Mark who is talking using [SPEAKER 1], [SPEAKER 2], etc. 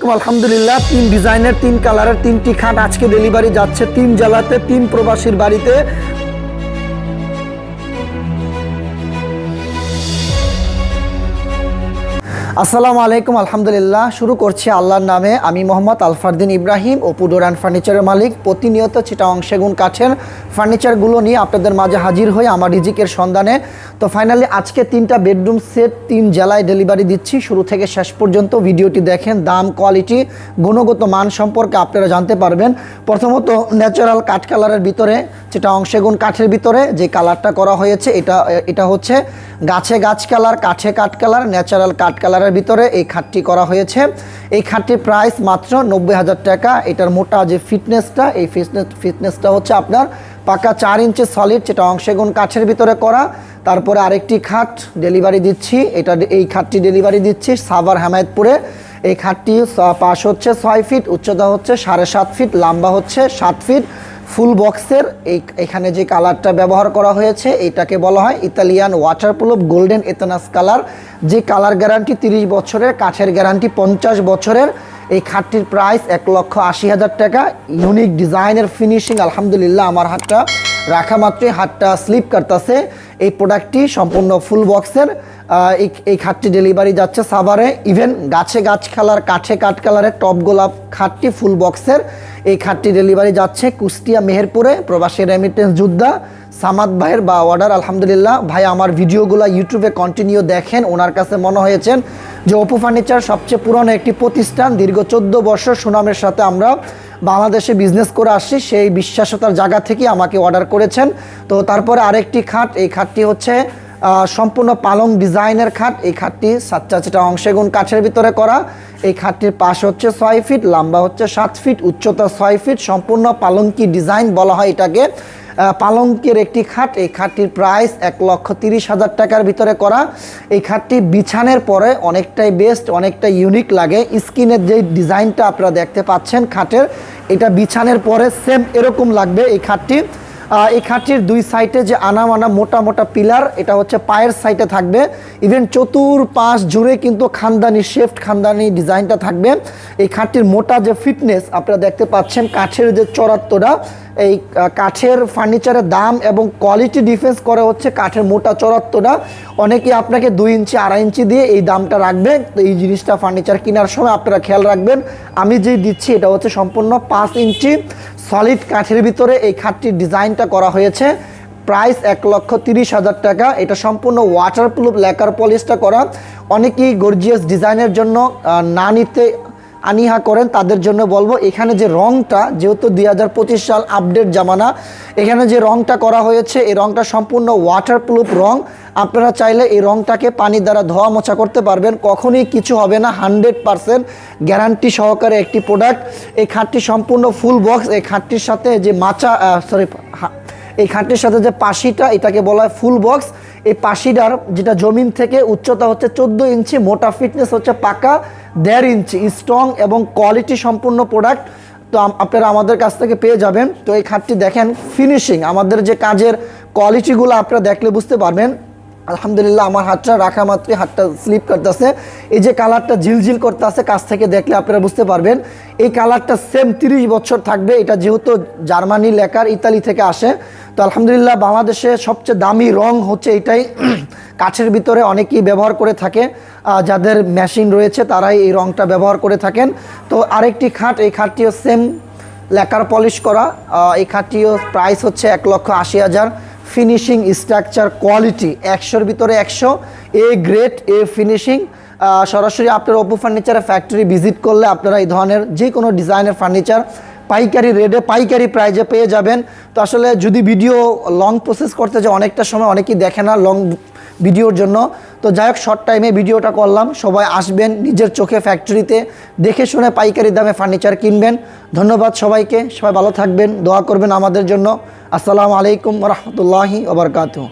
[SPEAKER 1] আলহামদুলিল্লাহ, তিন ডিজাইনের, তিন কালারের তিনটি খাট আজকে ডেলিভারি যাচ্ছে তিন জেলাতে, তিন প্রবাসীর বাড়িতে। আসসালামু আলাইকুম, আলহামদুলিল্লাহ। শুরু করছি আল্লাহর নামে। আমি মোহাম্মদ আলফারদিন ইব্রাহিম অপু ডোরান ফার্নিচারের মালিক। প্রতিনিয়ত চিটাং সেগুন কাঠের ফার্নিচারগুলো নিয়ে আপনাদের মাঝে হাজির হয়ে আমার রিজিকের সন্ধানে। তো ফাইনালি আজকে তিনটা বেডরুম সেট, তিন জেলায় ডেলিভারি দিচ্ছি। শুরু থেকে শেষ পর্যন্ত ভিডিওটি দেখেন। দাম, কোয়ালিটি, গুণগত মান সম্পর্কে আপনারা জানতে পারবেন। প্রথমত ন্যাচারাল কাঠ কালারের ভিতরে যেটা অংশেগুন কাঠের ভিতরে যে কালারটা করা হয়েছে, এটা এটা হচ্ছে গাছে গাছ কালার, কাঠে কাঠ কালার ন্যাচারাল কাঠ কালারের ভিতরে এই খাটটি করা হয়েছে। এই খাটটির প্রাইস মাত্র নব্বই হাজার টাকা। এটার মোটা যে ফিটনেসটা এই ফিটনেস ফিটনেসটা হচ্ছে আপনার পাকা চার ইঞ্চি সলিড যেটা অংশেগুন কাঠের ভিতরে করা। তারপরে আরেকটি খাট ডেলিভারি দিচ্ছি। এটা এই খাটটি ডেলিভারি দিচ্ছি সাভার হেমায়তপুরে। এই খাটটি পাশ হচ্ছে ছয় ফিট উচ্চতা হচ্ছে সাড়ে সাত ফিট লম্বা হচ্ছে সাত ফিট ফুল বক্সের এই এখানে যে কালারটা ব্যবহার করা হয়েছে, এটাকে বলা হয় ইতালিয়ান ওয়াটার ওয়াটারপ্রুফ গোল্ডেন এতনাস কালার যে কালার গ্যারান্টি তিরিশ বছরের, কাঠের গ্যারান্টি পঞ্চাশ বছরের। এই খাটটির প্রাইস এক লক্ষ আশি হাজার টাকা। ইউনিক ডিজাইনের ফিনিশিং আলহামদুলিল্লাহ, আমার হাতটা রাখা মাত্রই, হাতটা স্লিপ করতেছে এই প্রোডাক্টটি সম্পূর্ণ ফুল বক্সের এই খাটটি ডেলিভারি যাচ্ছে সাভারে। ইভেন গাছে গাছ কালার কাঠে কাঠ কালারের টপ গোলাপ খাটটি ফুল বক্সের এই খাটটি ডেলিভারি যাচ্ছে কুষ্টিয়া মেহেরপুরে, প্রবাসী রেমিটেন্স যোদ্ধা সামাদ ভাইয়ের বা অর্ডার আলহামদুলিল্লাহ। ভাই, আমার ভিডিওগুলো ইউটিউবে কন্টিনিউ দেখেন, ওনার কাছে মনে হয়েছেন যে অপু ফার্নিচার সবচেয়ে পুরনো একটি প্রতিষ্ঠান, দীর্ঘ চোদ্দ বছর সুনামের সাথে আমরা বাংলাদেশে বিজনেস করে আসছি, সেই বিশ্বাসতার জায়গা থেকে আমাকে অর্ডার করেছেন। তো তারপরে আরেকটি খাট, এই খাটটি হচ্ছে সম্পূর্ণ পালং ডিজাইনের খাট। এই খাটটি সাতটা চারটা অংশেগুণ কাঠের ভিতরে করা। এই খাটটির পাশ হচ্ছে ছয় ফিট, লম্বা হচ্ছে সাত ফিট, উচ্চতা ছয় ফিট। সম্পূর্ণ পালঙ্কি ডিজাইন বলা হয় এটাকে। পালঙ্কের একটি খাট। এই খাটটির প্রাইস এক লক্ষ তিরিশ হাজার টাকার ভিতরে করা। এই খাটটি বিছানের পরে অনেকটাই বেস্ট, অনেকটা ইউনিক লাগে। স্কিনের যে ডিজাইনটা আপনারা দেখতে পাচ্ছেন খাটের, এটা বিছানের পরে সেম এরকম লাগবে এই খাটটি। এই খাটটির দুই সাইডে যে আনা মানা মোটা মোটা পিলার, এটা হচ্ছে পায়ের সাইডে থাকবে। ইভেন চতুর পাশ জুড়ে কিন্তু খানদানি শেফট খানদানি ডিজাইনটা থাকবে। এই খাটটির মোটা যে ফিটনেস আপনারা দেখতে পাচ্ছেন, কাঠের যে চড়াত্তরা এই কাঠের ফার্নিচারের দাম এবং কোয়ালিটি ডিফেন্স করে হচ্ছে কাঠের মোটা চড়াত্তরা অনেকে আপনাকে দুই ইঞ্চি, আড়াই ইঞ্চি দিয়ে এই দামটা রাখবে তো এই জিনিসটা ফার্নিচার কেনার সময় আপনারা খেয়াল রাখবেন। আমি যেই দিচ্ছি, এটা হচ্ছে সম্পূর্ণ পাঁচ ইঞ্চি সলিড কাঠের ভিতরে এই খাটটির ডিজাইনটা করা হয়েছে। প্রাইস এক লক্ষ তিরিশ হাজার টাকা। এটা সম্পূর্ণ ওয়াটারপ্রুফ লেকার পলিশটা করা। অনেকেই গর্জিয়াস ডিজাইনের জন্য না নিতে আনিহা করেন, তাদের জন্য বলব, এখানে যে রংটা, যেহেতু দুই হাজার পঁচিশ সাল আপডেট জামানা, এখানে যে রংটা করা হয়েছে, এই রংটা সম্পূর্ণ ওয়াটারপ্রুফ রং। আপনারা চাইলে এই রংটাকে পানি দ্বারা ধোয়া মোছা করতে পারবেন, কখনোই কিছু হবে না, হান্ড্রেড পারসেন্ট গ্যারান্টি সহকারে একটি প্রোডাক্ট এই খাটটি সম্পূর্ণ ফুল বক্স এই খাটটির সাথে যে মাচা সরি এই খাটটির সাথে যে পাশিটা, এটাকে বলা হয় ফুল বক্স এই পাশিটার যেটা জমিন থেকে উচ্চতা হচ্ছে চোদ্দ ইঞ্চি, মোটা ফিটনেস হচ্ছে পাকা। দেড় ইঞ্চি স্ট্রং এবং কোয়ালিটি সম্পূর্ণ প্রোডাক্ট তো আপনারা আমাদের কাছ থেকে পেয়ে যাবেন। তো এই খাটটি দেখেন ফিনিশিং আমাদের যে কাজের কোয়ালিটিগুলো আপনারা দেখলে বুঝতে পারবেন। আলহামদুলিল্লাহ, আমার হাতটা রাখা মাত্রই হাতটা স্লিপ করতেছে। এই যে কালারটা ঝিলঝিল করতেছে কাছ থেকে দেখলে আপনারা বুঝতে পারবেন। এই কালারটা সেম তিরিশ বছর থাকবে, এটা যেহেতু জার্মানি লেকার, ইতালি থেকে আসে। তো আলহামদুলিল্লাহ, বাংলাদেশে সবচেয়ে দামি রং হচ্ছে এটাই। কাঠের ভিতরে অনেকেই ব্যবহার করে থাকে। যাদের মেশিন রয়েছে, তারাই এই রংটা ব্যবহার করে থাকেন। তো আরেকটি খাট, এই খাটটিও সেম লেকার পলিশ করা। এই খাটটিও প্রাইস হচ্ছে এক লক্ষ আশি হাজার। ফিনিশিং স্ট্রাকচার কোয়ালিটি একশোর ভিতরে একশো এ গ্রেট এ ফিনিশিং সরাসরি আপনার অপু ফার্নিচারের ফ্যাক্টরি ভিজিট করলে আপনারা এই ধরনের যে কোনো ডিজাইনের ফার্নিচার পাইকারি রেডে পাইকারি প্রাইজে পেয়ে যাবেন। তো আসলে যদি ভিডিও লং প্রসেস করতে যে অনেকটা সময় অনেকেই দেখে না লং ভিডিওর জন্য। তো যাই হোক শর্ট টাইমে ভিডিওটা করলাম। সবাই আসবেন নিজের চোখে ফ্যাক্টরিতে দেখে শুনে পাইকারি দামে ফার্নিচার কিনবেন। ধন্যবাদ সবাইকে। সবাই ভালো থাকবেন। দোয়া করবেন আমাদের জন্য। আসসালামু আলাইকুম রহমতুল্লাহি ওবরকাতু